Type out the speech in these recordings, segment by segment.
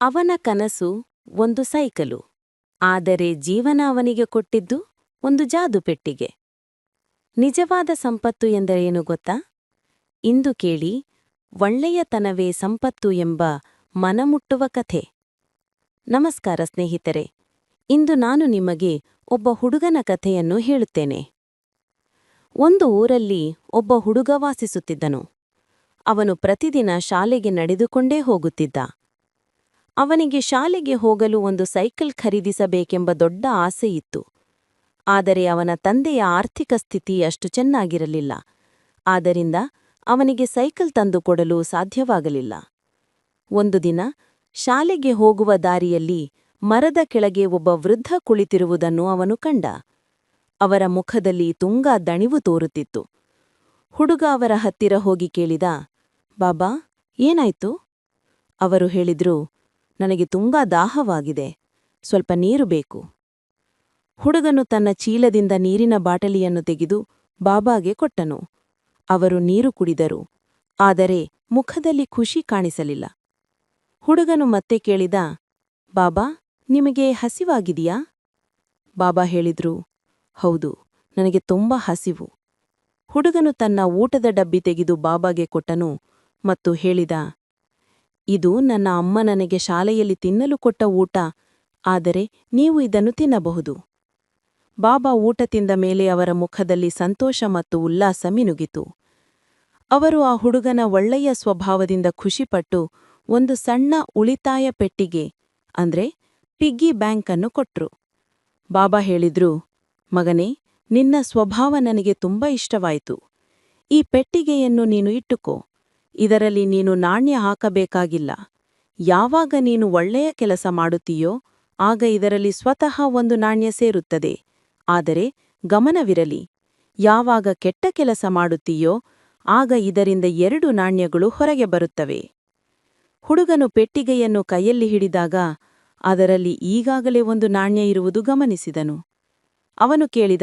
ಅವನ ಕನಸು ಒಂದು ಸೈಕಲು. ಆದರೆ ಜೀವನ ಅವನಿಗೆ ಕೊಟ್ಟಿದ್ದು ಒಂದು ಜಾದು ಪೆಟ್ಟಿಗೆ. ನಿಜವಾದ ಸಂಪತ್ತು ಎಂದರೇನು ಗೊತ್ತಾ? ಇಂದು ಕೇಳಿ, ಒಳ್ಳೆಯತನವೇ ಸಂಪತ್ತು ಎಂಬ ಮನಮುಟ್ಟುವ ಕಥೆ. ನಮಸ್ಕಾರ ಸ್ನೇಹಿತರೆ, ಇಂದು ನಾನು ನಿಮಗೆ ಒಬ್ಬ ಹುಡುಗನ ಕಥೆಯನ್ನು ಹೇಳುತ್ತೇನೆ. ಒಂದು ಊರಲ್ಲಿ ಒಬ್ಬ ಹುಡುಗ ವಾಸಿಸುತ್ತಿದ್ದನು. ಅವನು ಪ್ರತಿದಿನ ಶಾಲೆಗೆ ನಡೆದುಕೊಂಡೇ ಹೋಗುತ್ತಿದ್ದ. ಅವನಿಗೆ ಶಾಲೆಗೆ ಹೋಗಲು ಒಂದು ಸೈಕಲ್ ಖರೀದಿಸಬೇಕೆಂಬ ದೊಡ್ಡ ಆಸೆಯಿತ್ತು ಆದರೆ ಅವನ ತಂದೆಯ ಆರ್ಥಿಕ ಸ್ಥಿತಿ ಅಷ್ಟು ಚೆನ್ನಾಗಿರಲಿಲ್ಲ. ಆದ್ದರಿಂದ ಅವನಿಗೆ ಸೈಕಲ್ ತಂದುಕೊಡಲು ಸಾಧ್ಯವಾಗಲಿಲ್ಲ. ಒಂದು ದಿನ ಶಾಲೆಗೆ ಹೋಗುವ ದಾರಿಯಲ್ಲಿ ಮರದ ಕೆಳಗೆ ಒಬ್ಬ ವೃದ್ಧ ಕುಳಿತಿರುವುದನ್ನು ಅವನು ಕಂಡ. ಅವರ ಮುಖದಲ್ಲಿ ತುಂಗಾ ದಣಿವು ತೋರುತ್ತಿತ್ತು. ಹುಡುಗ ಅವರ ಹತ್ತಿರ ಹೋಗಿ ಕೇಳಿದ, ಬಾಬಾ, ಏನಾಯ್ತು? ಅವರು ಹೇಳಿದ್ರು ನನಗೆ ತುಂಬಾ ದಾಹವಾಗಿದೆ. ಸ್ವಲ್ಪ ನೀರು ಬೇಕು. ಹುಡುಗನು ತನ್ನ ಚೀಲದಿಂದ ನೀರಿನ ಬಾಟಲಿಯನ್ನು ತೆಗೆದು ಬಾಬಾಗೆ ಕೊಟ್ಟನು. ಅವರು ನೀರು ಕುಡಿದರು. ಆದರೆ ಮುಖದಲ್ಲಿ ಖುಷಿ ಕಾಣಿಸಲಿಲ್ಲ. ಹುಡುಗನು ಮತ್ತೆ ಕೇಳಿದ, ಬಾಬಾ, ನಿಮಗೆ ಹಸಿವಾಗಿದೆಯಾ? ಬಾಬಾ ಹೇಳಿದ್ರು, ಹೌದು, ನನಗೆ ತುಂಬಾ ಹಸಿವು. ಹುಡುಗನು ತನ್ನ ಊಟದ ಡಬ್ಬಿ ತೆಗೆದು ಬಾಬಾಗೆ ಕೊಟ್ಟನು ಮತ್ತು ಹೇಳಿದ ಇದು ನನ್ನ ಅಮ್ಮ ನನಗೆ ಶಾಲೆಯಲ್ಲಿ ತಿನ್ನಲು ಕೊಟ್ಟ ಊಟ, ಆದರೆ ನೀವು ಇದನ್ನು ತಿನ್ನಬಹುದು. ಬಾಬಾ ಊಟ ತಿಂದ ಮೇಲೆ ಅವರ ಮುಖದಲ್ಲಿ ಸಂತೋಷ ಮತ್ತು ಉಲ್ಲಾಸ ಮಿನುಗಿತು. ಅವರು ಆ ಹುಡುಗನ ಒಳ್ಳೆಯ ಸ್ವಭಾವದಿಂದ ಖುಷಿಪಟ್ಟು ಒಂದು ಸಣ್ಣ ಉಳಿತಾಯ ಪೆಟ್ಟಿಗೆ, ಅಂದ್ರೆ ಪಿಗ್ಗಿ ಬ್ಯಾಂಕ್ ಅನ್ನು ಕೊಟ್ರು. ಬಾಬಾ ಹೇಳಿದ್ರು, ಮಗನೇ, ನಿನ್ನ ಸ್ವಭಾವ ನನಗೆ ತುಂಬಾ ಇಷ್ಟವಾಯಿತು. ಈ ಪೆಟ್ಟಿಗೆಯನ್ನು ನೀನು ಇಟ್ಟುಕೋ. ಇದರಲ್ಲಿ ನೀನು ನಾಣ್ಯ ಹಾಕಬೇಕಾಗಿಲ್ಲ. ಯಾವಾಗ ನೀನು ಒಳ್ಳೆಯ ಕೆಲಸ ಮಾಡುತ್ತೀಯೋ, ಆಗ ಇದರಲ್ಲಿ ಸ್ವತಃ ಒಂದು ನಾಣ್ಯ ಸೇರುತ್ತದೆ. ಆದರೆ ಗಮನವಿರಲಿ, ಯಾವಾಗ ಕೆಟ್ಟ ಕೆಲಸ ಮಾಡುತ್ತೀಯೋ, ಆಗ ಇದರಿಂದ ಎರಡು ನಾಣ್ಯಗಳು ಹೊರಗೆ ಬರುತ್ತವೆ. ಹುಡುಗನು ಪೆಟ್ಟಿಗೆಯನ್ನು ಕೈಯಲ್ಲಿ ಹಿಡಿದಾಗ ಅದರಲ್ಲಿ ಈಗಾಗಲೇ ಒಂದು ನಾಣ್ಯ ಇರುವುದು ಗಮನಿಸಿದನು. ಅವನು ಕೇಳಿದ,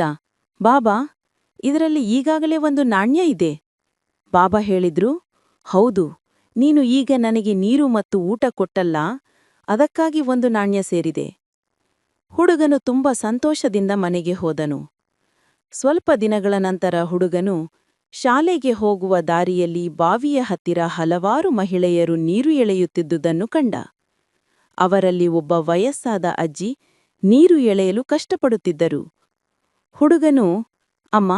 ಬಾಬಾ, ಇದರಲ್ಲಿ ಈಗಾಗಲೇ ಒಂದು ನಾಣ್ಯ ಇದೆ. ಬಾಬಾ ಹೇಳಿದ್ರು ಹೌದು, ನೀನು ಈಗ ನನಗೆ ನೀರು ಮತ್ತು ಊಟ ಕೊಟ್ಟಲ್ಲ, ಅದಕ್ಕಾಗಿ ಒಂದು ನಾಣ್ಯ ಸೇರಿದೆ. ಹುಡುಗನು ತುಂಬ ಸಂತೋಷದಿಂದ ಮನೆಗೆ ಹೋದನು. ಸ್ವಲ್ಪ ದಿನಗಳ ನಂತರ ಹುಡುಗನು ಶಾಲೆಗೆ ಹೋಗುವ ದಾರಿಯಲ್ಲಿ ಬಾವಿಯ ಹತ್ತಿರ ಹಲವಾರು ಮಹಿಳೆಯರು ನೀರು ಎಳೆಯುತ್ತಿದ್ದುದನ್ನು ಕಂಡ. ಅವರಲ್ಲಿ ಒಬ್ಬ ವಯಸ್ಸಾದ ಅಜ್ಜಿ ನೀರು ಎಳೆಯಲು ಕಷ್ಟಪಡುತ್ತಿದ್ದರು. ಹುಡುಗನು, ಅಮ್ಮ,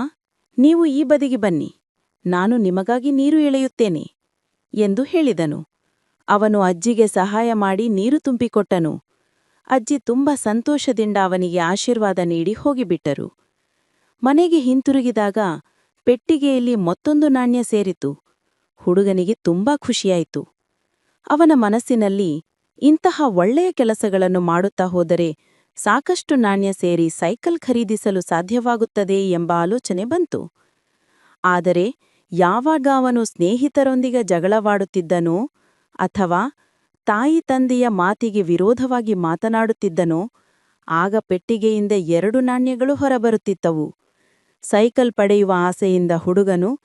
ನೀವು ಈ ಬದಿಗೆ ಬನ್ನಿ. ನಾನು ನಿಮಗಾಗಿ ನೀರು ಎಳೆಯುತ್ತೇನೆ. ಎಂದು ಹೇಳಿದನು. ಅವನು ಅಜ್ಜಿಗೆ ಸಹಾಯ ಮಾಡಿ ನೀರು ತುಂಬಿಕೊಟ್ಟನು. ಅಜ್ಜಿ ತುಂಬ ಸಂತೋಷದಿಂದ ಅವನಿಗೆ ಆಶೀರ್ವಾದ ನೀಡಿ ಹೋಗಿಬಿಟ್ಟರು. ಮನೆಗೆ ಹಿಂತಿರುಗಿದಾಗ ಪೆಟ್ಟಿಗೆಯಲ್ಲಿ ಮತ್ತೊಂದು ನಾಣ್ಯ ಸೇರಿತು. ಹುಡುಗನಿಗೆ ತುಂಬಾ ಖುಷಿಯಾಯಿತು. ಅವನ ಮನಸ್ಸಿನಲ್ಲಿ ಇಂತಹ ಒಳ್ಳೆಯ ಕೆಲಸಗಳನ್ನು ಮಾಡುತ್ತಾ ಹೋದರೆ ಸಾಕಷ್ಟು ನಾಣ್ಯ ಸೇರಿ ಸೈಕಲ್ ಖರೀದಿಸಲು ಸಾಧ್ಯವಾಗುತ್ತದೆ ಎಂಬ ಆಲೋಚನೆ ಬಂತು. ಆದರೆ ಯಾವಾಗ ಅವನು ಸ್ನೇಹಿತರೊಂದಿಗೆ ಜಗಳವಾಡುತ್ತಿದ್ದನೋ ಅಥವಾ ತಾಯಿ ತಂದೆಯ ಮಾತಿಗೆ ವಿರೋಧವಾಗಿ ಮಾತನಾಡುತ್ತಿದ್ದನೋ, ಆಗ ಪೆಟ್ಟಿಗೆಯಿಂದ ಎರಡು ನಾಣ್ಯಗಳು ಹೊರಬರುತ್ತಿತ್ತವು. ಸೈಕಲ್ ಪಡೆಯುವ ಆಸೆಯಿಂದ ಹುಡುಗನು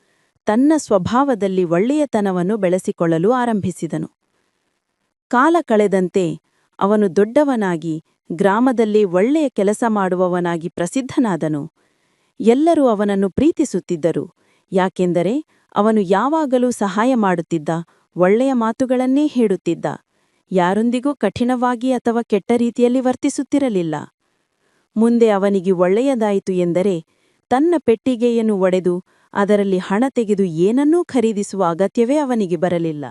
ತನ್ನ ಸ್ವಭಾವದಲ್ಲಿ ಒಳ್ಳೆಯತನವನ್ನು ಬೆಳೆಸಿಕೊಳ್ಳಲು ಆರಂಭಿಸಿದನು. ಕಾಲ ಕಳೆದಂತೆ ಅವನು ದೊಡ್ಡವನಾಗಿ, ಗ್ರಾಮದಲ್ಲಿ ಒಳ್ಳೆಯ ಕೆಲಸ ಮಾಡುವವನಾಗಿ ಪ್ರಸಿದ್ಧನಾದನು. ಎಲ್ಲರೂ ಅವನನ್ನು ಪ್ರೀತಿಸುತ್ತಿದ್ದರು. ಯಾಕೆಂದರೆ ಅವನು ಯಾವಾಗಲೂ ಸಹಾಯ ಮಾಡುತ್ತಿದ್ದ, ಒಳ್ಳೆಯ ಮಾತುಗಳನ್ನೇ ಹೇಳುತ್ತಿದ್ದ. ಯಾರೊಂದಿಗೂ ಕಠಿಣವಾಗಿ ಅಥವಾ ಕೆಟ್ಟ ರೀತಿಯಲ್ಲಿ ವರ್ತಿಸುತ್ತಿರಲಿಲ್ಲ. ಮುಂದೆ ಅವನಿಗೆ ಒಳ್ಳೆಯದಾಯಿತು ಎಂದರೆ, ತನ್ನ ಪೆಟ್ಟಿಗೆಯನ್ನು ಒಡೆದು ಅದರಲ್ಲಿ ಹಣ ತೆಗೆದು ಏನನ್ನೂ ಖರೀದಿಸುವ ಅಗತ್ಯವೇ ಅವನಿಗೆ ಬರಲಿಲ್ಲ.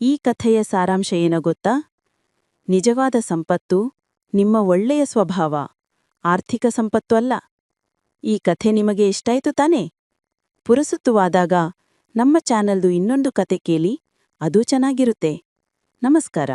ಈ ಕಥೆಯ ಸಾರಾಂಶ ಏನ ಗೊತ್ತಾ? ನಿಜವಾದ ಸಂಪತ್ತು, ನಿಮ್ಮ ಒಳ್ಳೆಯ ಸ್ವಭಾವ. ಆರ್ಥಿಕ ಸಂಪತ್ತು ಅಲ್ಲ. ಈ ಕಥೆ ನಿಮಗೆ ಇಷ್ಟಾಯಿತು ತಾನೇ? ಪುರಸುತ್ತುವಾದಾಗ ನಮ್ಮ ಚಾನಲ್ದು ಇನ್ನೊಂದು ಕತೆ ಕೇಳಿ ಅದು ಚೆನ್ನಾಗಿರುತ್ತೆ. ನಮಸ್ಕಾರ.